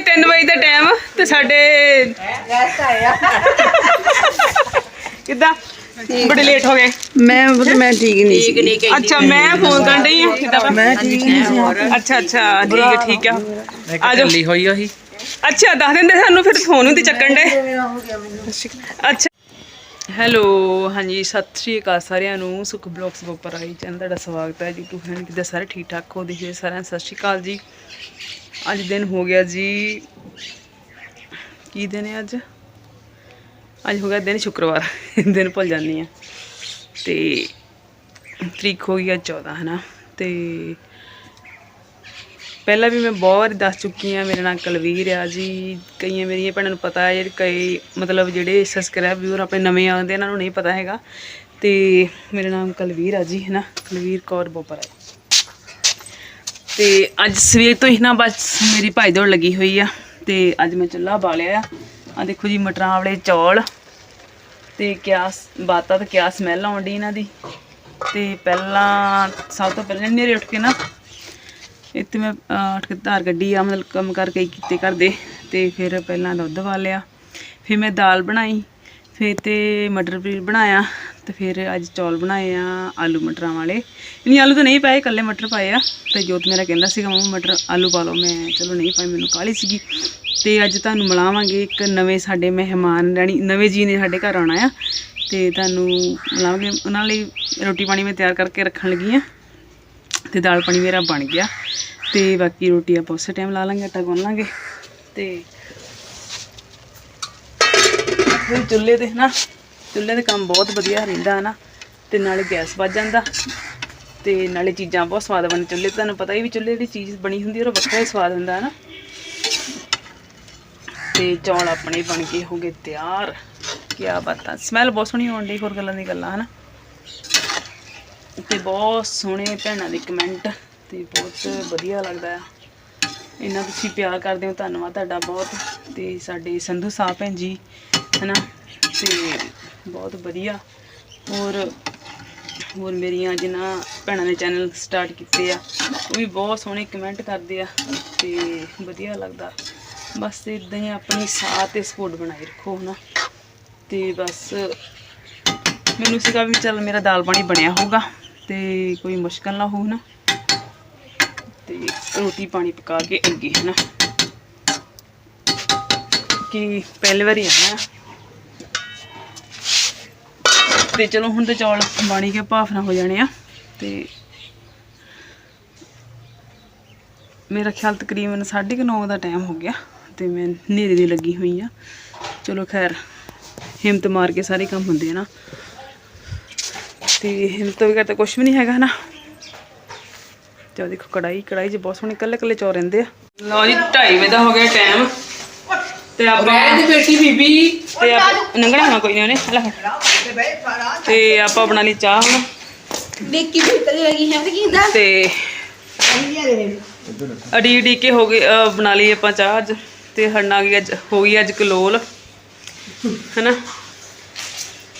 ਭਾਈ 3 ਵਜੇ ਦਾ ਟਾਈਮ ਤੇ ਸਾਡੇ ਗੈਸਟ ਆਏ ਆ ਕਿੱਦਾਂ ਬੜੇ ਲੇਟ ਹੋ ਗਏ। ਮੈਂ ਮੈਂ ਠੀਕ ਨਹੀਂ ਸੀ। ਨਹੀਂ ਕਹਿੰਦੀ। ਅੱਛਾ ਮੈਂ ਫੋਨ ਕਰਨ ਡਈ ਆ ਕਿੱਦਾਂ? ਮੈਂ ਠੀਕ ਨਹੀਂ ਸੀ। ਅੱਛਾ ਅੱਛਾ ਠੀਕ ਹੈ ਠੀਕ ਆ ਆ ਜਾਓ ਚੱਲੀ ਹੋਈ ਉਹੀ। ਅੱਛਾ ਦੱਸ ਦਿੰਦੇ ਸਾਨੂੰ ਫਿਰ ਫੋਨ ਹੁੰਦੀ ਚੱਕਣ ਡੇ ਹੋ ਗਿਆ ਮੈਨੂੰ। ਅੱਛਾ। ਹੈਲੋ ਹਾਂਜੀ ਸਤਿ ਸ਼੍ਰੀ ਅਕਾਲ ਸਾਰਿਆਂ ਨੂੰ। ਸੁਖ ਬਲੌਗਸ ਉੱਪਰ ਆਈ ਚੈਨਲ ਤੁਹਾਡਾ ਸਵਾਗਤ ਹੈ YouTube ਫੈਨ ਕਿਦਾਂ ਸਾਰੇ ਠੀਕ ਠਾਕ ਹੋ ਦੇਖੇ ਸਾਰਿਆਂ ਸਤਿ ਸ਼੍ਰੀ ਅਕਾਲ ਜੀ। ਅੱਜ ਦਿਨ ਹੋ ਗਿਆ ਜੀ, ਕੀ ਦਿਨ ਹੈ ਅੱਜ? ਅੱਜ ਹੋ ਗਿਆ ਦਿਨ ਸ਼ੁੱਕਰਵਾਰ, ਦਿਨ ਭੁੱਲ ਜਾਂਦੀ ਆ ਤੇ ਤਰੀਕ ਹੋ ਗਈ ਆ 14 ਹਨਾ? ਤੇ ਪਹਿਲਾਂ ਵੀ ਮੈਂ ਬਹੁਤ ਵਾਰੀ ਦੱਸ ਚੁੱਕੀ ਆ ਮੇਰਾ ਨਾਮ ਕੁਲਵੀਰ ਆ ਜੀ, ਕਈਆਂ ਮੇਰੀਆਂ ਭੈਣਾਂ ਨੂੰ ਪਤਾ ਹੈ, ਕਈ ਮਤਲਬ ਜਿਹੜੇ ਸਬਸਕ੍ਰਾਈਬ ਵਿਊਰ ਆਪਣੇ ਨਵੇਂ ਆਉਂਦੇ, ਇਹਨਾਂ ਨੂੰ ਨਹੀਂ ਪਤਾ ਹੈਗਾ। ਤੇ ਮੇਰਾ ਨਾਮ ਕੁਲਵੀਰ ਆ ਜੀ ਹੈ ਨਾ ਕੁਲਵੀਰ ਕੌਰ ਬੋਪਰ ਹੈ ਤੇ ਅੱਜ ਸਵੇਰ ਤੋਂ ਹੀ ਨਾ ਬਸ ਮੇਰੀ ਭਾਈ ਦੌੜ ਲੱਗੀ ਹੋਈ ਆ ਤੇ ਅੱਜ ਮੈਂ ਚੁੱਲ੍ਹਾ ਬਾਲਿਆ ਆ। ਆ ਦੇਖੋ ਜੀ ਮਟਰਾਂ ਵਾਲੇ ਚੌਲ ਤੇ ਕਿਆ ਸ- ਬਾਤਾਂ ਤੇ ਕਿਆ ਸਮੈਲ ਆਉਂਦੀ ਇਹਨਾਂ ਦੀ। ਤੇ ਪਹਿਲਾਂ, ਸਭ ਤੋਂ ਪਹਿਲਾਂ ਨੇਰੇ ਉੱਠ ਕੇ ਨਾ ਇੱਥੇ ਮੈਂ ਉੱਠ ਕੇ ਧਾਰ ਕੱਢੀ ਆ, ਮਤਲਬ ਕੰਮ ਕਰਕੇ ਕੀਤੇ ਕਰਦੇ ਤੇ ਫਿਰ ਪਹਿਲਾਂ ਦੁੱਧ ਵਾਲਿਆ ਫਿਰ ਮੈਂ ਦਾਲ ਬਣਾਈ, ਫਿਰ ਤੇ ਮਟਰ ਪਨੀਰ ਬਣਾਇਆ ਤੇ ਫਿਰ ਅੱਜ ਚੌਲ ਬਣਾਏ ਆ, ਆਲੂ ਮਟਰਾਂ ਵਾਲੇ। ਨਹੀਂ, ਆਲੂ ਤਾਂ ਨਹੀਂ ਪਾਏ, ਇਕੱਲੇ ਮਟਰ ਪਾਏ ਆ। ਤੇ ਜੋਤ ਮੇਰਾ ਕਹਿੰਦਾ ਸੀਗਾ, ਮੰਮਾ, ਮਟਰ ਆਲੂ ਪਾ ਲਓ। ਮੈਂ ਚਲੋ ਨਹੀਂ ਪਾਏ, ਮੈਨੂੰ ਕਾਹਲੀ ਸੀਗੀ। ਤੇ ਅੱਜ ਤੁਹਾਨੂੰ ਮਿਲਾਵਾਂਗੇ ਇੱਕ ਨਵੇਂ ਸਾਡੇ ਮਹਿਮਾਨ ਰਾਣੀ, ਨਵੇਂ ਜੀ ਨੇ ਸਾਡੇ ਘਰ ਆਉਣਾ ਆ। ਤੇ ਤੁਹਾਨੂੰ ਮਿਲਾਵਾਂਗੇ। ਉਹਨਾਂ ਲਈ ਰੋਟੀ ਪਾਣੀ ਮੈਂ ਤਿਆਰ ਕਰਕੇ ਰੱਖਣ ਲੱਗੀ ਆ। ਤੇ ਦਾਲ ਪਾਣੀ ਮੇਰਾ ਬਣ ਗਿਆ। ਤੇ ਬਾਕੀ ਰੋਟੀ ਆਪਾਂ ਉਸੇ ਟਾਈਮ ਲਾ ਲਾਂਗੇ, ਆਟਾ ਗੁੰਨ ਲਾਂਗੇ। ਤੇ ਚੁੱਲ੍ਹੇ ਤੇ ਨਾ ਚੁੱਲ੍ਹੇ ਦੇ ਕੰਮ ਬਹੁਤ ਵਧੀਆ ਰਹਿੰਦਾ ਹੈ ਨਾ ਤੇ ਨਾਲੇ ਗੈਸ ਵੱਜ ਜਾਂਦਾ। ਤੇ ਨਾਲੇ ਚੀਜ਼ਾਂ ਬਹੁਤ ਸਵਾਦ ਬਣ। ਚੁੱਲ੍ਹੇ ਤੁਹਾਨੂੰ ਪਤਾ ਹੀ ਵੀ ਚੁੱਲ੍ਹੇ ਦੀ ਚੀਜ਼ ਬਣੀ ਹੁੰਦੀ ਹੈ ਉਹ ਵੱਖਰਾ ਹੀ ਸਵਾਦ ਹੁੰਦਾ ਹੈ ਨਾ ਤੇ ਚੌਲ ਆਪਣੇ ਬਣ ਕੇ ਹੋ ਗਏ ਤਿਆਰ। ਕੀ ਬਾਤਾਂ। ਸਮੈਲ ਬਹੁਤ ਸੋਹਣੀ ਆਉਣ ਡਈ ਹੋਰ ਗੱਲਾਂ ਦੀ ਗੱਲਾਂ, ਹਨਾ? ਤੇ ਬਹੁਤ ਸੋਹਣੇ ਭੈਣਾਂ ਦੇ ਕਮੈਂਟ ਤੇ ਬਹੁਤ ਵਧੀਆ ਲੱਗਦਾ ਆ। ਇੰਨਾ ਤੁਸੀਂ ਪਿਆਰ ਕਰਦੇ ਹੋ, ਧੰਨਵਾਦ ਤੁਹਾਡਾ ਬਹੁਤ। ਤੇ ਸਾਡੇ ਸੰਧੂ ਸਾਹਿਬ ਭੈਣ ਜੀ, ਹਨਾ? ਤੇ ਬਹੁਤ ਵਧੀਆ। ਹੋਰ ਹੋਰ ਮੇਰੀਆਂ ਜਿਨ੍ਹਾਂ ਭੈਣਾਂ ਨੇ ਚੈਨਲ ਸਟਾਰਟ ਕੀਤੇ ਆ, ਉਹ ਵੀ ਬਹੁਤ ਸੋਹਣੇ ਕਮੈਂਟ ਕਰਦੇ ਆ ਤੇ ਵਧੀਆ ਲੱਗਦਾ। ਬਸ ਇਦਾਂ ਹੀ ਆਪਣੀ ਸਾਥ ਤੇ ਸਪੋਰਟ ਬਣਾਈ ਰੱਖੋ ਹਨਾ। ਤੇ ਬਸ ਮੈਨੂੰ ਸੀਗਾ ਵੀ ਚੱਲ ਮੇਰਾ ਦਾਲ ਪਾਣੀ ਬਣਿਆ ਹੋਊਗਾ ਤੇ ਕੋਈ ਮੁਸ਼ਕਲ ਨਾ ਹੋਊ ਨਾ ਤੇ ਰੋਟੀ ਪਾਣੀ ਪਕਾ ਕੇ ਅੱਗੇ ਹੈ ਨਾ ਕਿ ਪਹਿਲੀ ਵਾਰੀ ਆਇਆ। ਤੇ ਚਲੋ ਹੁਣ ਤੇ ਚੌਲ ਬਾਣੀ ਕੇ ਭਾਫ ਨਾ ਹੋ ਜਾਣੇ ਆ। ਤੇ ਮੇਰਾ ਖਿਆਲ ਤਕਰੀਬਨ 9:30 ਦਾ ਟਾਈਮ ਹੋ ਗਿਆ ਤੇ ਮੈਂ ਹਨੇਰੇ ਦੀ ਲੱਗੀ ਹੋਈ ਆ। ਚਲੋ ਖੈਰ, ਹਿੰਮਤ ਮਾਰ ਕੇ ਸਾਰੇ ਕੰਮ ਹੁੰਦੇ ਆ ਨਾ। ਤੇ ਹਿੰਮਤ ਤੋਂ ਬਗੈਰ ਤਾਂ ਕੁਝ ਵੀ ਨਹੀਂ ਹੈਗਾ ਨਾ। ਚਲੋ ਦੇਖੋ ਕੜਾਈ ਕੜਾਈ 'ਚ ਬਹੁਤ ਸੋਹਣੇ ਕੱਲੇ ਕੱਲੇ ਚੌਰ ਰਹਿੰਦੇ ਆ। ਲਓ ਜੀ 2:30 ਵਜੇ ਦਾ ਹੋ ਗਿਆ ਟਾਈਮ ਤੇ ਆਪਾਂ ਦੀ ਬੇਟੀ ਬੀਬੀ। ਤੇ ਆਪ ਨੰਗਣਾ ਹੋਣਾ ਕੋਈ ਨਹੀਂ ਉਹਨੇ ਲੈ। ਫੜ। ਤੇ ਆਪਾਂ ਬਣਾ ਲਈ ਚਾਹ ਹੁਣ। ਦੇਖੀ ਭੀਤਰੀ ਲੱਗੀ ਹੈ ਤੇ ਕਿੰਦਾ ਤੇ ਅਡੀ ਅਡੀ ਕੇ ਹੋ ਗਏ ਬਣਾ ਲਈ ਆਪਾਂ ਚਾਹ ਅੱਜ। ਤੇ ਹੜਨਾ ਗਈ ਅੱਜ ਹੋ ਗਈ ਅੱਜ ਕਲੋਲ। ਹੈਨਾ?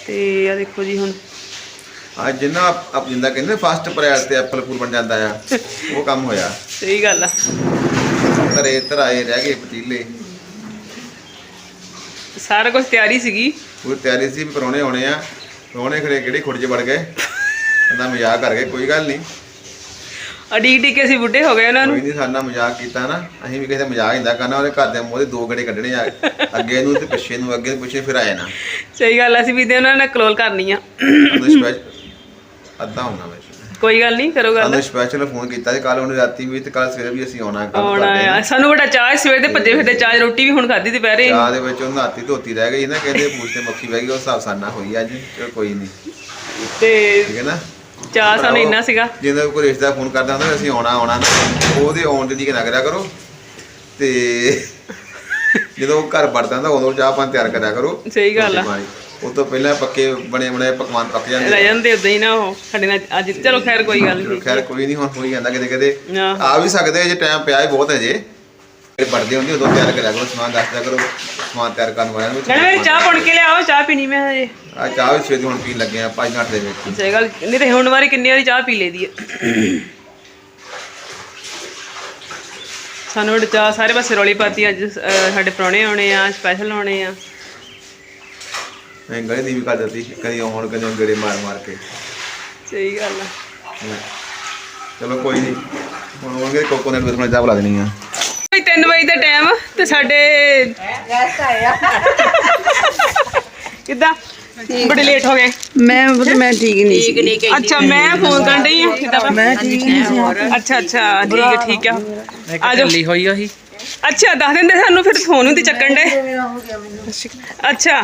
ਤੇ ਆ ਦੇਖੋ ਜੀ ਹੁਣ। ਅੱਜ ਜਿੰਨਾ ਆਪ ਜਿੰਦਾ ਕਹਿੰਦੇ ਫਸਟ ਪ੍ਰਾਇਰ ਤੇ ਐਪਲ ਫੂਲ ਬਣ ਜਾਂਦਾ ਆ। ਉਹ ਕੰਮ ਹੋਇਆ। ਸਹੀ ਗੱਲ ਆ। ਧਰੇ ਧਰਾਏ ਰਹਿ ਗਏ ਪਤੀਲੇ। ਸਾਰਾ ਕੁਝ ਤਿਆਰੀ ਸੀਗੀ। ਪੂਰੀ ਤਿਆਰੀ ਸੀ ਪਰੌਣੇ ਆਉਣੇ ਆ। ਪਰੌਣੇ ਖੜੇ ਕਿਹੜੇ ਖੁੱਡ 'ਚ ਵੜ ਗਏ। ਕਹਿੰਦਾ ਮਜ਼ਾਕ ਕਰ ਗਏ ਕੋਈ ਗੱਲ ਨਹੀਂ। ਅਡੀ ਅਡੀ ਕੇ ਅਸੀਂ ਬੁੱਢੇ ਹੋ ਗਏ ਉਹਨਾਂ ਨੂੰ। ਕੋਈ ਨਹੀਂ ਸਾਡਾ ਮਜ਼ਾਕ ਕੀਤਾ ਨਾ। ਅਸੀਂ ਵੀ ਕਿਸੇ ਦਾ ਮਜ਼ਾਕ ਹੁੰਦਾ ਕਰਨਾ ਉਹਦੇ ਘਰ ਦੇ ਮੂੰਹ ਦੇ ਗੜੇ ਕੱਢਣੇ ਆ। ਅੱਗੇ ਨੂੰ ਤੇ ਪਿੱਛੇ ਨੂੰ ਅੱਗੇ ਨੂੰ ਪਿੱਛੇ ਫਿਰ ਆਏ ਨਾ ਸਹੀ ਗੱਲ ਆ, ਅਸੀਂ ਵੀ ਤੇ ਉਹਨਾਂ ਨੇ ਕਲੋਲ ਕਰਨੀ ਆ। ਸਪੈਸ਼ਲ ਅੱਧਾ ਹੋਣਾ ਕੋਈ ਗੱਲ ਨਹੀਂ ਕਰੋ ਗੱਲ। ਉਹਨੂੰ ਸਪੈਸ਼ਲ ਫੋਨ ਕੀਤਾ ਸੀ ਕੱਲ ਉਹਨੇ ਰਾਤੀ ਵੀ ਤੇ ਕੱਲ ਸਵੇਰੇ ਵੀ ਅਸੀਂ ਆਉਣਾ ਕੰਮ ਆਉਣਾ ਕਰਦੇ ਆ। ਸਾਨੂੰ ਬੜਾ ਚਾਹ ਸੀ, ਸਵੇਰ ਦੇ ਭੱਜੇ ਫਿਰਦੇ ਚਾਹ ਰੋਟੀ ਵੀ ਹੁਣ ਖਾਧੀ ਦੁਪਹਿਰੇ। ਚਾਹ ਦੇ ਵਿੱਚ ਉਹ ਨਾਤੀ ਧੋਤੀ ਰਹਿ ਗਈ ਨਾ ਕਹਿੰਦੇ ਪੂਛ ਤੇ ਮੱਖੀ ਬਹਿ ਗਈ ਉਹ ਹਿਸਾਬ ਸਾਨਾ ਹੋਈ ਅੱਜ ਚਲੋ ਕੋਈ ਨਹੀਂ। ਤੇ ਠੀਕ ਹੈ ਨਾ? ਚਾਹ ਸਾਨੂੰ ਇੰਨਾ ਸੀਗਾ। ਜਿੰਦਾ ਕੋਈ ਰਿਸ਼ਤਾ ਫੋਨ ਕਰਦਾ ਹੁੰਦਾ ਵੀ ਅਸੀਂ ਆਉਣਾ ਆਉਣਾ ਨਾ। ਉਹਦੇ ਆਉਣ ਦੀ ਨਾ ਕਰਿਆ ਕਰੋ। ਤੇ ਜਦੋਂ ਉਹ ਘਰ ਵੜਦਾ ਹੁੰਦਾ ਉਦੋਂ ਚਾਹ ਪਾਣੀ ਤਿਆਰ ਕਰਿਆ ਕਰੋ। ਸਹੀ ਗੱਲ ਆ। ਰੋਟੀ ਪਾਣੀ। ਉਹ ਤੋਂ ਪਹਿਲਾਂ ਪੱਕੇ ਬਣੇ ਬਣੇ ਪਕਵਾਨ ਪੱਕ ਜਾਂਦੇ ਰਹਿ। ਜਾਂਦੇ ਉਦਾਂ ਹੀ ਨਾ ਉਹ ਸਾਡੇ ਨਾਲ ਅੱਜ ਚਲੋ ਖੈਰ ਕੋਈ ਗੱਲ ਨਹੀਂ। ਖੈਰ ਕੋਈ ਨਹੀਂ ਹੁਣ ਹੋਈ ਜਾਂਦਾ ਕਿਤੇ ਕਿਤੇ। ਆ ਵੀ ਸਕਦੇ ਜੇ ਟਾਈਮ ਪਿਆ ਹੀ ਬਹੁਤ ਹੈ ਜੇ। ਵੜਦੇ ਹੁੰਦੇ ਉਦੋਂ ਤਿਆਰ ਕਰਿਆ ਕਰੋ ਸਮਾਨ ਦੱਸ ਦਿਆ ਕਰੋ ਸਮਾਨ ਤਿਆਰ ਕਰਨ ਵਾਲਿਆਂ ਨੂੰ। ਨਾਲੇ ਮੇਰੀ ਚਾਹ ਬਣ ਕੇ ਲਿਆਓ ਚਾਹ ਪੀਣੀ ਮੈਂ ਹਜੇ। ਆ ਚਾਹ ਵੀ ਸਵੇਰੇ ਹੁਣ ਪੀਣ ਲੱਗੇ ਆ 5 ਘੰਟੇ ਦੇ ਵਿੱਚ ਸਹੀ ਗੱਲ ਨਹੀਂ ਤੇ ਹੁਣ ਵਾਰੀ ਕਿੰਨੀ ਵਾਰੀ ਚਾਹ ਪੀ ਲਈਦੀ ਹੈ ਸਾਨੂੰ ਚਾਅ ਸਾਰੇ ਪਾਸੇ ਰੌਲੀ ਪਾਤੀ ਅੱਜ ਸਾਡੇ ਪ੍ਰਾਹੁਣੇ ਆਉਣੇ ਆ ਸਪੈਸ਼ਲ ਆਉਣੇ ਆ। ਮੈਂ ਗਲੇ ਦੀ ਵੀ ਕਰ ਦਿੱਤੀ ਕਦੀ ਆਉਣ ਕਦੀ ਗੇੜੇ ਮਾਰ ਮਾਰ ਕੇ। ਸਹੀ ਗੱਲ ਆ। ਚਲੋ ਕੋਈ ਨਹੀਂ ਹੁਣ ਆਉਣਗੇ ਕੋਕੋਨਟ ਵਿੱਚ ਮੈਂ ਚਾਹ ਬੁਲਾ ਦੇਣੀ ਆ। ਕੋਈ 3 ਵਜੇ ਦਾ ਟਾਈਮ ਤੇ ਸਾਡੇ ਗੈਸਟ ਆਏ ਆ। ਕਿੱਦਾਂ? ਬੜੇ ਲੇਟ ਹੋ ਗਏ। ਮੈਂ ਮੈਂ ਠੀਕ ਨਹੀਂ ਸੀ ਨਹੀਂ ਅੱਛਾ ਮੈਂ ਫੋਨ ਕਰਨ ਡਈ ਆ? ਕਿੱਦਾਂ? ਮੈਂ ਠੀਕ ਨਹੀਂ ਸੀ। ਅੱਛਾ ਅੱਛਾ ਠੀਕ ਹੈ ਠੀਕ ਆ। ਆ ਜਾਓ। ਹੋਈ ਉਹੀ। ਅੱਛਾ ਦੱਸ ਦਿੰਦੇ ਸਾਨੂੰ ਫਿਰ ਫੋਨ ਹੁੰਦੀ ਚੱਕਣ ਦੇ ਅੱਛਾ।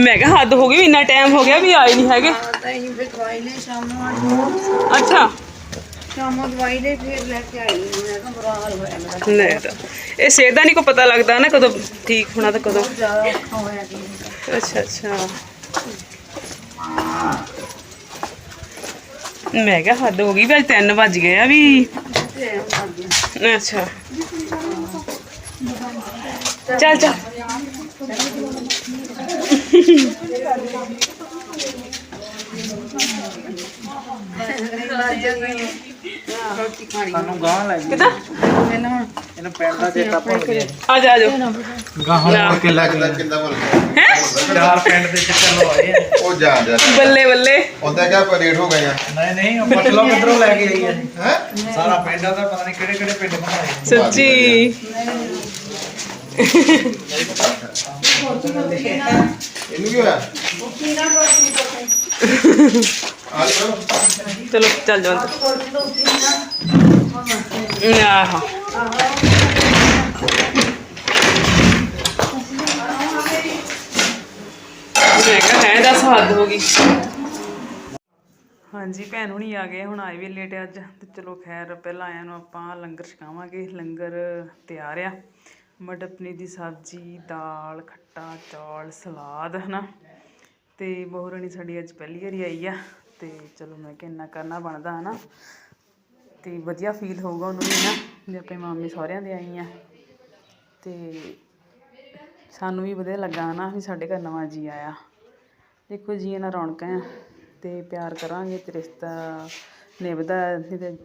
ਮੈਂ ਕਿਹਾ ਹੱਦ ਹੋ ਗਈ ਇੰਨਾ ਟਾਈਮ ਹੋ ਗਿਆ ਵੀ ਆਏ ਨਹੀਂ ਹੈਗੇ ਤਾਂ ਇਹ ਫਿਰ ਦਵਾਈ ਲੈ ਸ਼ਾਮ ਨੂੰ ਅੱਛਾ ਸ਼ਾਮ ਨੂੰ ਦਵਾਈ ਲੈ ਫਿਰ ਲੈ ਕੇ ਆਈ ਮੈਂ ਕਿਹਾ ਬੁਰਾ ਹਾਲ ਹੋਇਆ ਮੇਰਾ ਨਹੀਂ ਤਾਂ ਇਹ ਸਿਹਤ ਦਾ ਨਹੀਂ ਕੋ ਪਤਾ ਲੱਗਦਾ ਨਾ ਕਦੋਂ ਠੀਕ ਹੋਣਾ ਤਾਂ ਕਦੋਂ ਜ਼ਿਆਦਾ ਔਖਾ ਹੋਇਆ ਕਿ ਅੱਛਾ ਅੱਛਾ ਮੈਂ ਕਿਹਾ ਹੱਦ ਹੋ ਗਈ ਵੀ ਅੱਜ 3 ਵੱਜ ਗਏ ਆ ਵੀ ਅੱਛਾ ਚੱਲ ਚੱਲ ਸਾਨੂੰ ਗਾਂ ਲੈ ਕਿਦਾਂ ਇਹਨੂੰ ਪਿੰਡ ਦਾ ਚੇਤਾ ਭੁੱਲ ਗਿਆ ਆ ਜਾ ਆ ਜਾ ਗਾਂ ਮੁੜ ਕੇ ਲੱਗ ਕਿੰਦਾ ਬੋਲ ਹੈ ਚਾਰ ਪਿੰਡ ਦੇ ਚੱਕਰ ਲਵਾਏ ਆ ਉਹ ਜਾ ਜਾ ਬੱਲੇ ਬੱਲੇ ਉਹਦਾ ਕਿਆ ਆਪਾਂ ਹੋ ਗਏ ਆ ਨਹੀਂ ਨਹੀਂ ਉਹ ਮਤਲਬ ਕਿੱਧਰੋਂ ਲੈ ਕੇ ਆਈ ਆ ਹੈ ਸਾਰਾ ਪਿੰਡ ਦਾ ਪਤਾ ਨਹੀਂ ਕਿਹੜੇ ਕਿਹੜੇ ਪਿੰਡ ਬਣਾਏ ਸੱਚੀ। ਇਹਨੂੰ ਕੀ ਹੋਇਆ ਆ ਲੋ ਚਲੋ, ਚੱਲ ਜਾਓ ਅੰਦਰ। ਆਹੋ। ਮੈਂ ਕਿਹਾ ਹੈ ਦੱਸ ਹੱਦ ਹੋ ਗਈ। ਹਾਂਜੀ, ਭੈਣ ਹੁਣੀ ਆ ਗਏ, ਹੁਣ ਆਏ ਵੀ ਲੇਟ ਅੱਜ। ਤੇ ਚਲੋ ਖੈਰ, ਪਹਿਲਾਂ ਆਇਆਂ ਨੂੰ ਆਪਾਂ ਲੰਗਰ ਛਕਾਵਾਂਗੇ। ਲੰਗਰ ਤਿਆਰ ਆ। ਮਟਰ ਪਨੀਰ ਦੀ ਸਬਜ਼ੀ, ਦਾਲ, ਖੱਟਾ, ਚੌਲ, ਸਲਾਦ, ਹਨਾ। ਤੇ ਬਹੁ ਰਾਣੀ ਸਾਡੀ ਅੱਜ ਪਹਿਲੀ ਵਾਰੀ ਆਈ ਆ, ਤੇ ਚਲੋ ਮੈਂ ਕਿਹਾ ਇੰਨਾ ਕਰਨਾ ਬਣਦਾ, ਹਨਾ। ਤੇ ਵਧੀਆ ਫੀਲ ਹੋਊਗਾ ਉਹਨੂੰ ਵੀ ਨਾ ਜੇ ਆਪਣੇ ਮਾਮੇ ਸਹੁਰਿਆਂ ਦੇ ਆਈ ਆ। ਤੇ ਸਾਨੂੰ ਵੀ ਵਧੀਆ ਲੱਗਾ ਨਾ ਵੀ ਸਾਡੇ ਘਰ ਨਵਾਂ ਜੀ ਆਇਆ। ਦੇਖੋ ਜੀ, ਇਹਨਾਂ ਰੌਣਕਾਂ ਆ, ਤੇ ਪਿਆਰ ਕਰਾਂਗੇ, ਤੇ ਰਿਸ਼ਤਾ ਨਿਭਦਾ, ਨਹੀਂ ਤੇ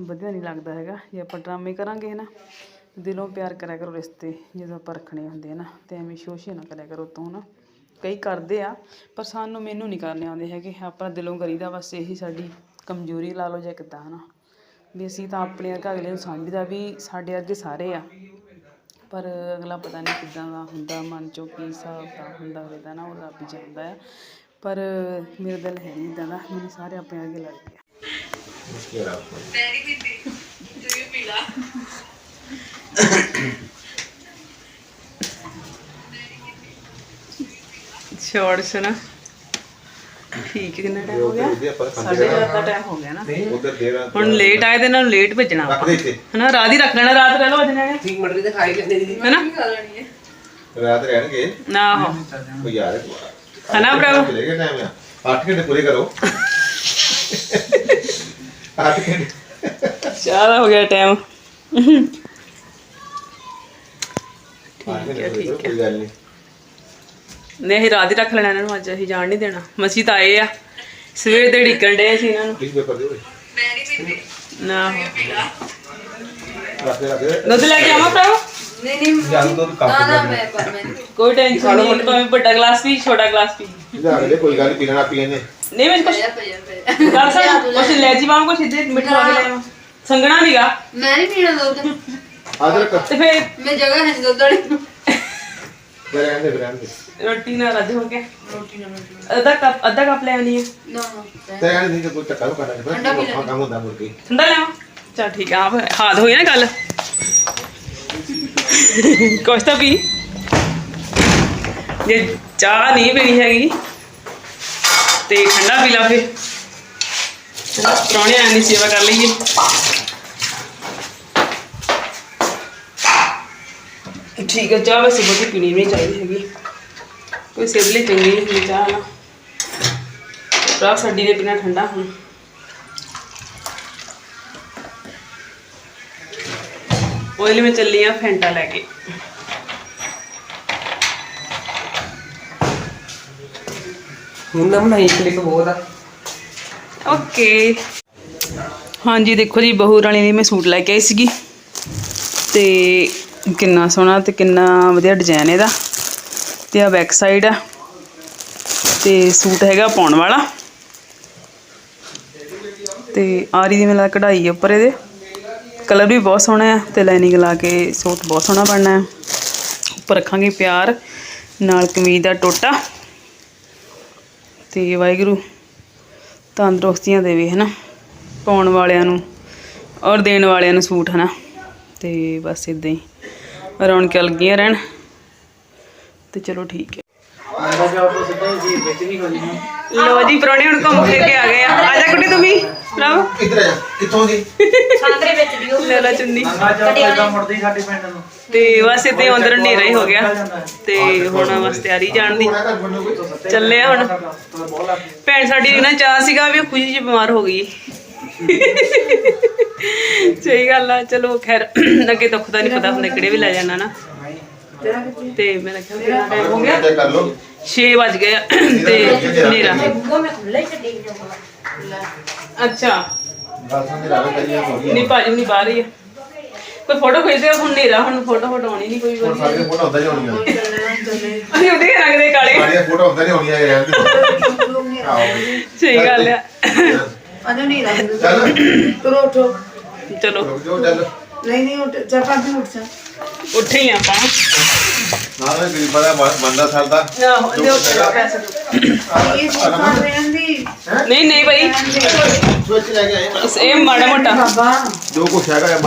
ਵਧੀਆ ਨਹੀਂ ਲੱਗਦਾ ਹੈਗਾ ਜੇ ਆਪਾਂ ਡਰਾਮੇ ਕਰਾਂਗੇ ਨਾ ਦਿਲੋਂ ਪਿਆਰ ਕਰਿਆ ਕਰੋ ਰਿਸ਼ਤੇ ਜਦੋਂ ਆਪਾਂ ਰੱਖਣੇ ਹੁੰਦੇ ਆ ਨਾ ਤੇ ਐਵੇਂ ਸ਼ੋਸ਼ੀ ਨਾ ਕਰਿਆ ਕਰੋ ਤੋਂ ਨਾ। ਕਈ ਕਰਦੇ ਆ ਪਰ ਸਾਨੂੰ ਮੈਨੂੰ ਨਹੀਂ ਕਰਨੇ ਆਉਂਦੇ ਹੈਗੇ। ਆਪਣਾ ਦਿਲੋਂ ਕਰੀਦਾ ਬਸ ਇਹੀ ਸਾਡੀ ਕਮਜ਼ੋਰੀ ਲਾ ਲਓ ਜਾਂ ਕਿੱਦਾਂ ਹਨਾ। ਵੀ ਅਸੀਂ ਤਾਂ ਆਪਣੇ ਵਰਗਾ ਅਗਲੇ ਨੂੰ ਸਮਝਦਾ ਵੀ ਸਾਡੇ ਵਰਗੇ ਸਾਰੇ ਆ। ਪਰ ਅਗਲਾ ਪਤਾ ਨਹੀਂ ਕਿੱਦਾਂ ਦਾ ਹੁੰਦਾ ਮਨ ਚੋਂ ਕੀ ਹਿਸਾਬ ਦਾ ਹੁੰਦਾ ਅਗਲੇ ਦਾ ਨਾ ਉਹ ਰੱਬ ਹੀ ਜਾਣਦਾ ਆ। ਪਰ ਮੇਰਾ ਦਿਲ ਹੈ ਨਹੀਂ ਇਦਾਂ ਦਾ ਮੈਨੂੰ ਸਾਰੇ ਆਪਣੇ ਵਰਗੇ ਲੱਗਦੇ ਆ। ਸ਼ਾਰਟਸ ਨਾ ਠੀਕ ਹੈ, ਕਿੰਨਾ ਟਾਈਮ ਹੋ ਗਿਆ? ਚਾਰ ਦਾ ਟਾਈਮ ਹੋ ਗਿਆ ਨਾ। ਉਧਰ ਦੇਰ ਹੁਣ ਲੇਟ ਆਏ ਤੇ ਇਹਨਾਂ ਨੂੰ ਲੇਟ ਭੇਜਣਾ ਇੱਥੇ। ਹਨਾ ਰਾਤ ਹੀ ਰੱਖ ਲੈਣਾ ਰਾਤ ਰਹਿ ਲੋ ਵਜਣੇ ਨੇ। ਠੀਕ ਮਟਰ ਦਿਖਾਈ ਲੈਂਦੇ ਦੀ ਹਨਾ? ਰਾਤ ਰਹਿਣਗੇ। ਨਾ ਆਹੋ ਉਹ ਯਾਰ ਹਨਾ ਭਰਾਵਾ ਚਲੇ ਗਏ ਟਾਈਮ ਆ 8 ਘੰਟੇ ਪੂਰੇ ਕਰੋ। 8 ਘੰਟੇ। ਚਾਹ ਦਾ ਹੋ ਗਿਆ ਟਾਈਮ ਠੀਕ ਹੈ ਠੀਕ ਹੈ। ਕੋਈ ਗੱਲ ਨਹੀਂ। ਨਹੀਂ ਅਸੀਂ ਰਾਤ ਹੀ ਰੱਖ ਲੈਣਾ ਇਹਨਾਂ ਨੂੰ ਅੱਜ ਅਸੀਂ ਜਾਣ ਨਹੀਂ ਦੇਣਾ। ਮਸੀ ਤਾਂ ਆਏ ਆ। ਸਵੇਰ ਦੇ ਢਿੱਕਣ ਡੇ ਸੀ ਇਹਨਾਂ ਨੂੰ। ਪਲੀਜ਼ ਪੇਪਰ ਦਿਓ। ਨਾ। ਰੱਖ ਦੇ ਰੱਖ ਦੇ। ਦੁੱਧ ਲੈ ਕੇ ਆਵਾਂ ਭਰਾਵਾ? ਨਹੀਂ ਨਹੀਂ ਜਾਨ ਤੋਂ ਕੰਮ ਕਰਨਾ ਮੈਂ ਪਰ ਮੈਂ ਕੋਈ ਟੈਨਸ਼ਨ ਨਹੀਂ ਭਾਵੇਂ ਵੱਡਾ ਗਲਾਸ ਪੀ ਛੋਟਾ ਗਲਾਸ ਪੀ। ਜਾ ਦੇ ਕੋਈ ਗੱਲ ਨਹੀਂ ਪੀਣਾ ਪੀਣੇ ਨੇ ਨਹੀਂ ਮੈਂ ਕੁਛ ਪਿਆ ਪਿਆ ਪਿਆ ਗੱਲ ਸੁਣ ਕੁਛ ਲੈ ਜੀ ਬਾਮ ਕੁਛ ਇੱਥੇ ਮਿੱਠਾ ਆ ਕੇ ਲੈ ਆਵਾਂ। ਸੰਗਣਾ ਨੀਗਾ। ਮੈਂ ਨਹੀਂ ਪੀਣਾ ਦੁੱਧ। ਅਦਰਕ ਤੇ ਫੇਰ ਮੈਂ ਜਗ੍ਹਾ ਹੈ ਨੀ ਦੁੱਧ ਵਾਲੀ। ਫਿਰ ਰਹਿੰਦੇ ਫਿਰ ਰਹਿੰਦੇ। ਰੋਟੀ ਨਾਲ ਰੱਜ ਹੋ ਕੇ ਰੋਟੀ ਨਾਲ ਅੱਧਾ ਕੱਪ ਅੱਧਾ ਕੱਪ ਲੈ ਆਣੀ ਹੈ। ਨਾ ਨਾ ਤੇ ਰਹਿੰਦੇ ਨਹੀਂ ਕੋਈ ਟੱਕਾ ਨੂੰ ਕਰਨਾ ਫਿਰ ਕੰਮ ਹੁੰਦਾ ਮੁਰਗੀ ਠੰਡਾ ਲਿਆਵਾਂ ਚਲ ਠੀਕ ਆ ਆਪ ਹਾਦ ਹੋਈ ਨਾ ਗੱਲ। ਕੁਛ ਤਾਂ ਪੀ। ਜੇ ਚਾਹ ਨਹੀਂ ਪੀਣੀ ਹੈਗੀ ਤੇ ਠੰਡਾ ਪੀ ਲਾ ਫਿਰ। ਪ੍ਰਾਹੁਣੇ ਆਣ ਦੀ ਸੇਵਾ ਕਰ ਲਈਏ। ਠੀਕ ਹੈ ਚਾਹ ਵੈਸੇ ਬਹੁਤੀ ਪੀਣੀ ਨਹੀਂ ਚਾਹੀਦੀ ਹੈਗੀ। ਕੋਈ ਸਿਹਤ ਲਈ ਚੰਗੀ ਨਹੀਂ ਹੁੰਦੀ ਚਾਹ ਨਾ। ਚਾਹ ਸਾਡੀ ਦੇ ਬਿਨਾ ਠੰਡਾ ਹੁਣ। ਉਹਦੇ ਲਈ ਮੈਂ ਚੱਲੀ ਆ ਫੈਂਟਾ ਲੈ ਕੇ। ਹੁਣ ਨਾ ਬਣਾਈ ਕਲਿੱਕ ਬਹੁਤ ਆ। ਓਕੇ। ਹਾਂਜੀ ਦੇਖੋ ਜੀ ਬਹੂ ਰਾਣੀ ਲਈ ਮੈਂ ਸੂਟ ਲੈ ਕੇ ਆਈ ਸੀਗੀ। ਤੇ ਕਿੰਨਾ ਸੋਹਣਾ ਤੇ ਕਿੰਨਾ ਵਧੀਆ ਡਿਜ਼ਾਈਨ ਇਹਦਾ। ਤੇ ਆ ਬੈਕ ਸਾਈਡ ਆ। ਤੇ ਸੂਟ ਹੈਗਾ ਪਾਉਣ ਵਾਲਾ। ਤੇ ਆਰੀ ਦੀ ਮੇਲਾ ਕਢਾਈ ਉੱਪਰ ਇਹਦੇ। ਕਲਰ ਵੀ ਬਹੁਤ ਸੋਹਣਾ ਆ ਤੇ ਲਾਈਨਿੰਗ ਲਾ ਕੇ ਸੂਟ ਬਹੁਤ ਸੋਹਣਾ ਬਣਨਾ ਹੈ ਉੱਪਰ ਰੱਖਾਂਗੇ ਪਿਆਰ, ਨਾਲ ਕਮੀਜ਼ ਦਾ ਟੋਟਾ। ਤੇ ਵਾਹਿਗੁਰੂ ਤੰਦਰੁਸਤੀਆਂ ਦੇਵੇ, ਹਨਾ। ਪਾਉਣ ਵਾਲਿਆਂ ਨੂੰ ਔਰ ਦੇਣ ਵਾਲਿਆਂ ਨੂੰ ਸੂਟ, ਹਨਾ। ਤੇ ਬਸ ਇਦਾਂ ਹੀ। ਰੌਣਕਾਂ ਲੱਗੀਆਂ ਰਹਿਣ। ਤੇ ਚਲੋ ਠੀਕ ਹੈ। ਜਾ ਵਿੱਚ ਲੋ ਜੀ ਪਰੋਣੇ ਹੁਣ ਘੁੰਮ ਫਿਰ ਕੇ ਆ ਗਏ ਆ। ਆ ਜਾ ਕੁੜੀ ਤੂੰ ਵੀ। ਲਓ। ਕਿੱਧਰ ਆ? ਕਿੱਥੋਂ ਦੀ? ਲੈ ਲੈ ਚੁੰਨੀ। ਨੰਗਾ ਜਾ ਕੇ ਮੁੜਦੀ ਸਾਡੇ ਪਿੰਡ ਨੂੰ। ਤੇ ਬਸ ਇੱਥੇ ਅੰਦਰ ਹਨੇਰਾ ਹੀ ਹੋ ਗਿਆ। ਤੇ ਹੁਣ ਬਸ ਤਿਆਰੀ ਜਾਣ ਦੀ। ਚੱਲੇ ਆ ਹੁਣ। ਭੈਣ ਸਾਡੀ ਨੂੰ ਚਾਹ ਸੀਗਾ ਵੀ ਉਹ ਖੁਸ਼ੀ ਚ ਬਿਮਾਰ ਹੋ ਗਈ। ਸਹੀ ਗੱਲ ਆ ਚਲੋ ਖੈਰ ਅੱਗੇ ਦੁੱਖ ਦਾ ਨਹੀਂ ਪਤਾ ਹੁੰਦਾ ਕਿਹੜੇ ਵੀ ਲੈ ਜਾਣਾ ਨਾ। ਤੇ ਮੇਰਾ ਖਿਆਲ ਟਾਈਮ ਹੋ ਗਿਆ। ਚੈੱਕ ਕਰ ਲਓ। 6 ਵਜ ਗਏ ਆ ਤੇ ਹਨੇਰਾ ਅੱਛਾ ਹੋ ਨਹੀਂ ਭਾਜੀ ਨਹੀਂ ਬਾਹਰ ਹੀ ਆ। ਕੋਈ ਫੋਟੋ ਖਿੱਚਦੇ ਹੁਣ ਹਨੇਰਾ ਹੁਣ ਫੋਟੋ ਫਟਾਉਣੀ ਨਹੀਂ ਕੋਈ ਹੁਣ ਸਾਰੀਆਂ ਫੋਟੋ ਹੁੰਦਾ ਨਹੀਂ ਹੋਣੀਆਂ। ਅਸੀਂ ਉਹਦੇ ਰੰਗ ਦੇ ਕਾਲੇ। ਸਾਰੀਆਂ ਫੋਟੋ ਹੁੰਦਾ ਨਹੀਂ ਇਹ ਰਹਿਣ ਆਓ ਸਹੀ ਗੱਲ ਆ। ਅਜੇ ਨਹੀਂ ਤੁਰੋ ਉਠੋ। ਚਲੋ। ਨਹੀਂ ਨਹੀਂ ਉੱਠ। ਚਾਪਾ ਵੀ ਉੱਠ ਜਾ। ਉੱਠੇ ਹੀ ਆਪਾਂ। ਨਾਲ ਨਾ ਗਰੀਬਾਂ ਦਾ ਬ- ਬੰਦਾ ਸਰਦਾ ਆਹੋ ਦੇ ਉੱਤੇ ਪੈਸੇ ਦਿਓ। ਇਹ ਸਿੱਖਾ ਰਹਿੰਦੀ ਨਹੀਂ ਨਹੀਂ ਭਾਈ। ਸੋਚ ਲੈ ਕੇ ਆਏ। ਇਹ ਮਾੜਾ ਮੋਟਾ। ਬਾਬਾ। ਜੋ ਕੁਛ ਹੈਗਾ ਇਹ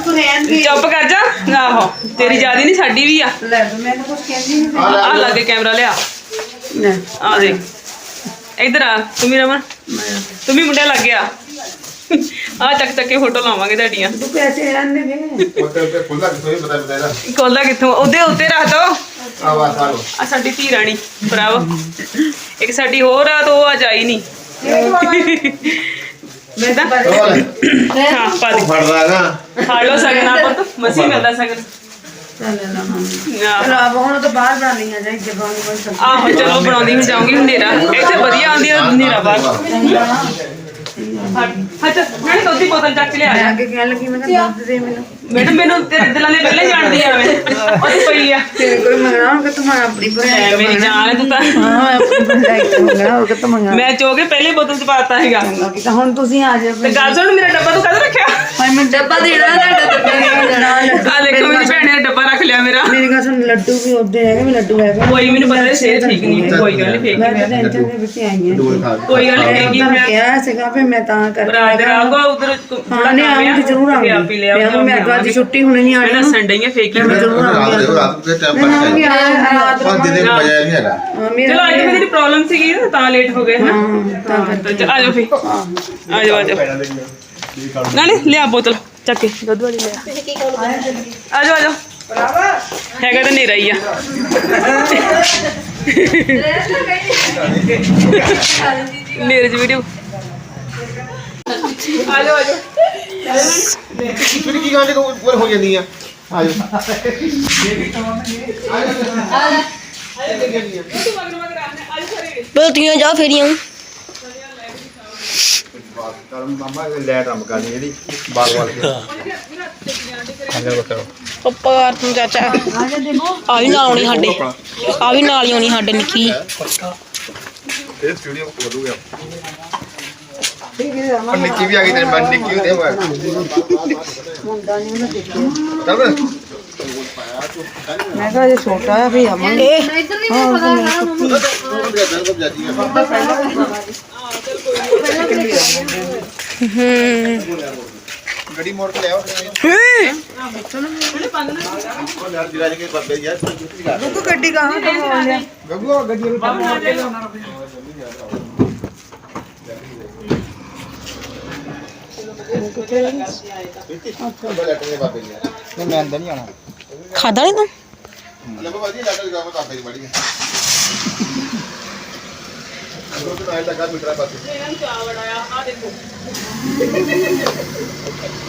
ਤੋਂ ਰਹਿੰਦੀ ਚੁੱਪ ਕਰ ਜਾ। ਆਹੋ ਤੇਰੀ ਜਿਆਦੀ ਨਹੀਂ ਸਾਡੀ ਵੀ ਆ। ਲੈ ਤੂੰ ਮੈਨੂੰ ਕੁਝ ਕਹਿੰਦੀ ਨਹੀਂ ਆ ਲੱਗੇ ਕੈਮਰਾ ਲਿਆ। ਲੈ। ਆ ਦੇਖ। ਇਧਰ ਆ ਤੂੰ ਵੀ ਰਮਨ? ਤੂੰ ਵੀ ਮੁੰਡਿਆ ਲੱਗ ਗਿਆ। ਆ ਚੱਕ ਚੱਕ ਕੇ ਫੋਟੋ ਲਾਵਾਂਗੇ ਤੁਹਾਡੀਆਂ। ਤੂੰ ਪੈਸੇ ਰਹਿੰਦੇ ਵੇ। ਉੱਤੇ ਖੁੱਲਦਾ ਕਿਥੋਂ ਇਹ ਪਤਾ ਪਤਾ ਇਹਦਾ ਕੋਲਦਾ ਕਿੱਥੋਂ? ਉਹਦੇ ਉੱਤੇ ਰੱਖ ਦੋ। ਆ ਵਾ ਸਾਲੋ। ਆ ਸਾਡੀ ਧੀ ਰਾਣੀ ਭਰਾਵਾ ਇੱਕ ਸਾਡੀ ਹੋਰ ਆ ਤਾਂ ਉਹ ਅੱਜ ਆਈ ਨਹੀਂ। ਮੈਂ ਤਾਂ ਹਾਂ ਪਾ ਦੇ। ਫੜਦਾ ਨਾ ਖਾ ਲੋ ਸਗਨ ਆਪਾਂ ਤਾਂ ਮਸੀ ਮਿਲਦਾ ਸਗਨ ਆਪ ਹੁਣ ਤਾਂ ਬਾਹਰ ਬਣਾ ਲਈਆਂ ਜਾਈ ਜੇ ਬਾਹਰ ਬਣ ਸਕਦੀ ਆਹੋ ਚਲੋ ਬਣਾਉਂਦੀ ਹੁਣ ਜਾਊਂਗੀ ਹਨੇਰਾ। ਇੱਥੇ ਵਧੀਆ ਆਉਂਦੀ ਆ ਹਨੇਰਾ ਬਾਹਰ। ਅੱਛਾ ਮੈਂ ਦੁੱਧ ਦੀ ਬੋਤਲ ਚੱਕ ਕੇ ਲਿਆ ਮੈਂ ਅੱਗੇ ਕਹਿਣ ਲੱਗੀ ਮੈਂ ਕਿਹਾ ਦੁੱਧ ਦੇ ਮੈਨੂੰ। ਮੈਡਮ ਮੈਨੂੰ ਤੇਰੇ ਦਿਲਾਂ ਦੇ ਪਹਿਲੇ ਜਾਣਦੀ ਆ ਮੈਂ। ਉਹਦੀ ਪਈ ਆ। ਤੇਰੇ ਕੋਈ ਮੰਗਣਾ ਹੋਗਾ ਤੂੰ ਮੈਂ ਆਪਣੀ ਬਣਾਈ ਮੇਰੀ ਜਾਨ ਹੈ ਤੂੰ ਤਾਂ ਹਾਂ ਆਪਣੀ ਬਣਾਈ ਤੋਂ ਮੰਗਣਾ ਹੋਗਾ ਤਾਂ ਮੰਗਣਾ। ਮੈਂ ਚੋ ਕੇ ਪਹਿਲੇ ਬੋਤਲ ਚ ਪਾਤਾ ਹੈਗਾ। ਕਿ ਤਾਂ ਹੁਣ ਤੁਸੀਂ ਆ ਜਾਓ ਤੇ ਗੱਲ ਸੁਣ ਮੇਰਾ ਡੱਬਾ ਤੂੰ ਕਦ ਰੱਖਿਆ? ਭਾਈ ਮੈਂ ਡੱਬਾ ਦੇਣਾ ਤੁਹਾਡਾ ਡੱਬਾ ਨਾ ਲੱਡੂ ਆ ਦੇਖੋ ਮੇਰੀ ਭੈਣ ਨੇ ਡੱਬਾ ਰੱਖ ਲਿਆ ਮੇਰਾ। ਮੇਰੀ ਗੱਲ ਸੁਣ ਲੱਡੂ ਵੀ ਉਹਦੇ ਹੈਗੇ ਵੀ ਲੱਡੂ ਹੈਗਾ। ਕੋਈ ਮੈਨੂੰ ਪਤਾ ਨਹੀਂ ਸਿਹਤ ਠੀਕ ਨਹੀਂ ਹੈ ਕੋਈ ਗੱਲ ਨਹੀਂ ਫੇਕ ਮੈਂ ਤਾਂ ਟੈਨਸ਼ਨ ਦੇ ਵਿੱਚ ਆਈ ਹਾਂ। ਕੋਈ ਗੱਲ ਨਹੀਂ ਮੈਂ ਮੈਂ ਕਿਹਾ ਸੀਗਾ ਵੀ ਮੈਂ ਤਾਂ ਕਰਕੇ ਰਾਤ ਉਧਰ ਹਾਂ ਨਹੀਂ ਆਉਂਗੀ ਜ਼ਰੂਰ ਆਉਂਗੀ ਮੈਂ ਤਾਂ ਅੱਜ ਛੁੱਟੀ ਹੋਣੀ ਨਹੀਂ ਆਣੀ ਮੈਂ ਸੰਡੇ ਹੀ ਫੇਕ ਹੀ ਮੈਂ ਜ਼ਰੂਰ ਰਾਤ ਦੇ ਰਾਤ ਦੇ ਟਾਈਮ ਮੈਂ ਪਰ ਆਉਂਗੀ ਰਾਤ ਪੰਜ ਦਿਨ ਬਜਾਇਆ ਨਹੀਂ ਹੈਗਾ। ਹਾਂ, ਚਲੋ ਅੱਜ ਮੇਰੀ ਪ੍ਰੋਬਲਮ ਸੀਗੀ ਨਾ ਤਾਂ ਲੇਟ ਹੋ ਗਏ ਨਾ। ਤਾਂ ਤਾਂ ਚ- ਆ ਜਾਓ ਫੇ ਆ ਜਾਓ ਆ ਜਾਓ। ਨਾਲੇ ਲਿਆ ਬੋਤਲ ਚੱਕ ਕੇ। ਦੁੱਧ ਵਾਲੀ ਲਿਆ। ਆ ਜਾਓ ਆ ਜਾਓ। ਹੈਗਾ ਤਾਂ ਨੇਰਾ ਹੀ ਆ। ਨੇਰੇ ਚ ਵੀਡੀਓ। ਆ ਜਾਓ ਆ ਜਾਓ ਫਿਰ ਕੀ ਗਾਣੇ ਉੱਪਰ ਹੋ ਜਾਂਦੀ ਆ ਆ ਜਾਓ ਬਲਤੀਆਂ ਜਾ ਫੇਰੀਆਂ। ਕਰ ਮਾਮਾ ਲੈ ਰੰਮ ਕਰਨੀ ਇਹਦੀ ਬਾਗ ਵਾਲ ਕੇ। ਪੱਪਾ ਕਰ ਤੂੰ ਚਾਚਾ। ਆ ਵੀ ਨਾਲ ਆਉਣੀ ਸਾਡੇ। ਆ ਵੀ ਨਾਲ ਹੀ ਆਉਣੀ ਸਾਡੇ ਨਿੱਕੀ। ਇਹ ਸਟੂਡੀਓ ਵਧੂ ਗਿਆ ਪਰ ਨਿੱਕੀ ਵੀ ਆ ਗਈ ਤੇਰੇ ਮਨ ਨਿੱਕੀ ਹੁੰਦੇ ਹੋਇਆ ਮੁੰਡਾ ਨਹੀਂ ਉਹਨੇ ਦੇਖਿਆ ਮੈਂ ਕਿਹਾ ਜੇ ਛੋਟਾ ਹੈ ਵੀ ਆਵਾਂਗੇ। ਗੱਡੀ ਮੋੜ ਕੇ ਲਿਆਓ। ਯਾਰ ਜਿਰਾ ਕੇ ਬੱਬੇ ਯਾਰ ਤੂੰ ਗੱਡੀ ਕਹਾਂ ਤੋਂ ਆ ਲਿਆ ਗੱਗੂ ਗੱਡੀ ਨੂੰ ਮੈਂ ਅੰਦਰ ਨਹੀਂ ਆਣਾ ਖਾਦਾ ਨਹੀਂ ਤੂੰ? ਲੱਭੋ ਬਾਜੀ ਲੱਗ ਲਗਾ ਮੈਂ ਕਾਪੇ ਦੀ ਬੜੀ ਹੈ ਅਗਰ ਤੂੰ ਆਇਆ ਲਗਾ ਮੀਟਰ ਪਾਸੇ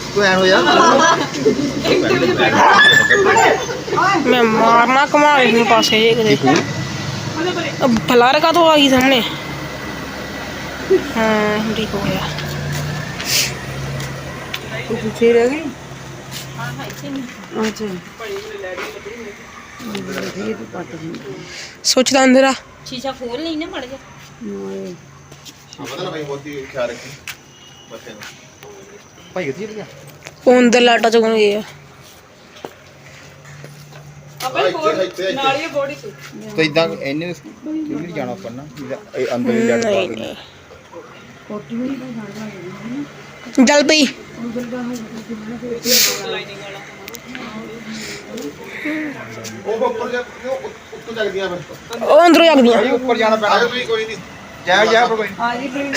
ਤੂੰ ਐਨ ਹੋ ਜਾ ਮੈਂ ਮਾਰਨਾ ਕਮਾ ਕੇ ਨੂੰ ਪਾਸੇ ਜੇ ਕਿਤੇ। ਭਲਾ ਰਕਾ ਤੋਂ ਆ ਗਈ ਸਾਹਮਣੇ? ਹਾਂ, ਠੀਕ ਹੋ ਗਿਆ। ਤੂੰ ਪਿੱਛੇ ਰਹਿ ਗਈ? ਅੱਛਾ। ਇਹ ਤਾਂ ਪੱਟ ਦਿੰਦੇ। ਸੋਚਦਾ ਅੰਦਰ ਆ। ਪਤਾ ਨਾ ਭਾਈ ਬਹੁਤੀ ਖਿਆਲ ਰੱਖੀ। ਬੱਚੇ ਨੂੰ ਭਾਈ ਕਿੱਥੇ ਗਿਆ ਉਹ ਅੰਦਰ ਲਾਟਾ ਚੁਗਣ ਗਏ ਆ। ਨਾਲ ਹੀ ਬੋਡੀ ਚ ਤੇ ਇਦਾਂ ਇਹਨੇ ਨਹੀਂ ਜਾਣਾ ਆਪਾਂ ਨਾ। ਇਹ ਅੰਦਰ ਹੀ ਲੈਟ ਪਾ ਨਹੀਂ। ਦੇਣੀ। ਨਹੀਂ ਜਲ ਪਈ ਉਹ ਉੱਪਰ ਜਾ ਉਹ ਉੱਤੋਂ ਜਗਦੀਆਂ ਫਿਰ ਉਹ ਅੰਦਰੋਂ ਜਗਦੀਆਂ ਭਾਈ ਉੱਪਰ ਜਾਣਾ ਪੈਣਾ ਆਜੋ ਤੁਸੀਂ ਕੋਈ ਨਹੀਂ ਜਾ ਜਾ ਕੋਈ ਆ ਜੀ ਬੜੀ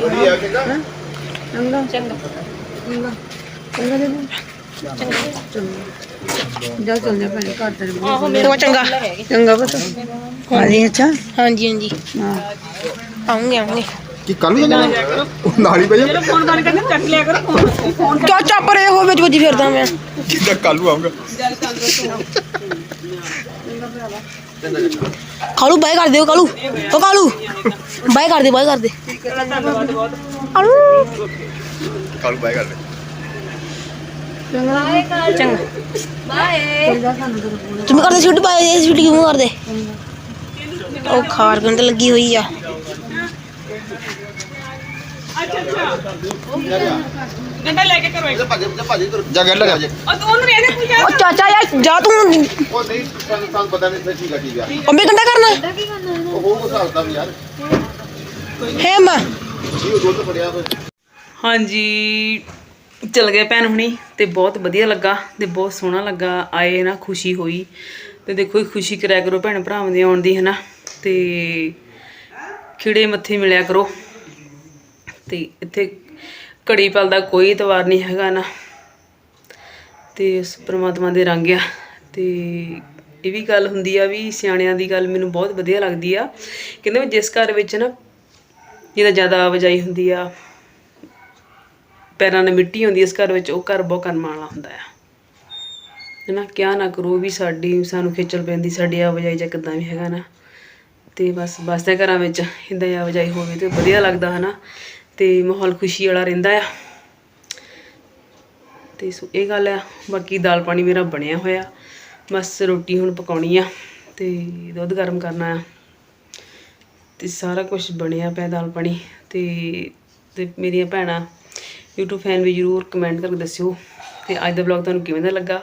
ਵਧੀਆ ਚੰਗਾ ਚੰਗਾ ਚੰਗਾ ਚੰਗਾ ਚੰਗਾ ਦੇ ਚੰਗਾ ਜਾ ਚੱਲ ਜਾ ਭੈਣੇ ਘਰ ਤੇਰੇ ਆਹੋ ਮੇਰੇ ਚੰਗਾ ਚੰਗਾ ਬਸ ਆ ਜੀ ਅੱਛਾ? ਹਾਂਜੀ ਹਾਂਜੀ। ਹਾਂ। ਆਉਂਗੇ ਆਉਂਗੇ। ਕੀ ਕੱਲ ਨੂੰ ਜਾਣਾ? ਉਹ ਨਾਲ ਹੀ ਪਈ ਫੋਨ ਕਰ ਕਰਕੇ ਚੱਕ ਲਿਆ ਕਰੋ ਫੋਨ ਚਾਚਾ ਪਰੇ ਹੋ ਵਿੱਚ ਵੱਜੀ ਫਿਰਦਾ ਮੈਂ। ਕਿੱਦਾਂ ਕੱਲ ਨੂੰ ਆਉਂਗਾ ਕਾਲੂ ਬਾਈ ਕਰ ਦਿਓ ਕਾਲੂ। ਉਹ ਕਾਲੂ ਬਾਈ ਕਰ ਦੇ ਬਾਈ ਕਰ ਦੇ। ਕਾਲੂ। ਬਾਈ ਕਰ ਚੰਗਾ। ਤੁਸੀਂ ਕਰਦੇ ਛੁੱਟੀ ਪਾਏ ਇਹ ਛੁੱਟੀ ਕਿਉਂ ਕਰਦੇ ਉਹ ਖਾਰ ਗੰਦ ਲੱਗੀ ਹੋਈ ਆ ਗੰਡਾ ਲੈ ਕੇ ਕਰੋ ਇੱਕ ਭੱਜ ਭੱਜ ਕਰ ਜਾ ਗੱਲ ਲਗਾ ਉਹ ਤੂੰ ਉਹਨੂੰ ਇਹਦੇ ਪੁੱਛਿਆ ਉਹ ਚਾਚਾ ਯਾਰ ਜਾ ਤੂੰ। ਉਹ ਨਹੀਂ ਸਾਨੂੰ ਸਾਨੂੰ ਪਤਾ ਨਹੀਂ ਫਿਰ ਠੀਕ ਆ। ਅੰਬੇ ਗੰਡਾ ਕਰਨਾ। ਉਹ ਉਹ ਹਿਸਾਬ ਦਾ ਵੀ ਯਾਰ। ਹੈ ਮਾਂ ਇਹ ਉਹ ਦੁੱਧ ਫੜਿਆ ਫਿਰ ਹਾਂਜੀ। ਚਲ ਗਏ ਭੈਣ ਹੁਣੀ ਤੇ ਬਹੁਤ ਵਧੀਆ ਲੱਗਾ ਤੇ ਬਹੁਤ ਸੋਹਣਾ ਲੱਗਾ, ਆਏ ਨਾ ਖੁਸ਼ੀ ਹੋਈ ਤੇ ਦੇਖੋ ਇਹ ਖੁਸ਼ੀ ਕਰਿਆ ਕਰੋ ਭੈਣ ਭਰਾਵਾਂ ਦੇ ਆਉਣ ਦੀ, ਹਨਾ? ਤੇ ਖਿੜੇ ਮੱਥੇ ਮਿਲਿਆ ਕਰੋ। ਤੇ ਇੱਥੇ ਘੜੀ ਪਲ ਦਾ ਕੋਈ ਇਤਵਾਰ ਨਹੀਂ ਹੈਗਾ ਨਾ। ਤੇ ਉਸ ਪ੍ਰਮਾਤਮਾ ਦੇ ਰੰਗ ਆ। ਤੇ ਇਹ ਵੀ ਗੱਲ ਹੁੰਦੀ ਆ ਵੀ ਸਿਆਣਿਆਂ ਦੀ ਗੱਲ ਮੈਨੂੰ ਬਹੁਤ ਵਧੀਆ ਲੱਗਦੀ ਆ। ਕਹਿੰਦੇ ਵੀ ਜਿਸ ਘਰ ਵਿੱਚ ਨਾ ਜਿਹਦਾ ਜ਼ਿਆਦਾ ਆਵਾਜਾਈ ਹੁੰਦੀ ਆ ਪੈਰਾਂ ਨਾਲ ਮਿੱਟੀ ਹੁੰਦੀ ਇਸ ਘਰ ਵਿੱਚ ਉਹ ਘਰ ਬਹੁਤ ਕਰਮ ਵਾਲਾ ਹੁੰਦਾ ਆ। ਹੈਨਾ ਕਿਆ ਨਾ ਕਰੋ ਵੀ ਸਾਡੀ, ਸਾਨੂੰ ਖੇਚਲ ਪੈਂਦੀ, ਸਾਡੀ ਆਵਾਜਾਈ ਜਾਂ ਕਿੱਦਾਂ ਵੀ ਹੈਗਾ ਨਾ। ਤੇ ਬਸ ਬਸਦੇ ਘਰਾਂ ਵਿੱਚ ਇਦਾਂ ਹੀ ਆਵਾਜਾਈ ਹੋਵੇ ਤੇ ਵਧੀਆ ਲੱਗਦਾ ਹਨਾ ਤੇ ਮਾਹੌਲ ਖੁਸ਼ੀ ਵਾਲਾ ਰਹਿੰਦਾ ਆ। ਤੇ ਸੋ, ਇਹ ਗੱਲ ਆ, ਬਾਕੀ ਦਾਲ ਪਾਣੀ ਮੇਰਾ ਬਣਿਆ ਹੋਇਆ। ਬਸ ਰੋਟੀ ਹੁਣ ਪਕਾਉਣੀ ਆ ਤੇ ਦੁੱਧ ਗਰਮ ਕਰਨਾ ਆ। ਤੇ ਸਾਰਾ ਕੁਝ ਬਣਿਆ ਪਿਆ ਦਾਲ ਪਾਣੀ। ਤੇ ਤੇ ਮੇਰੀਆਂ ਭੈਣਾਂ YouTube ਫੈਨ ਵੀ ਜਰੂਰ ਕਮੈਂਟ ਕਰਕੇ ਦੱਸਿਓ ਤੇ ਅੱਜ ਦਾ ਵਲੌਗ ਤੁਹਾਨੂੰ ਕਿਵੇਂ ਦਾ ਲੱਗਾ?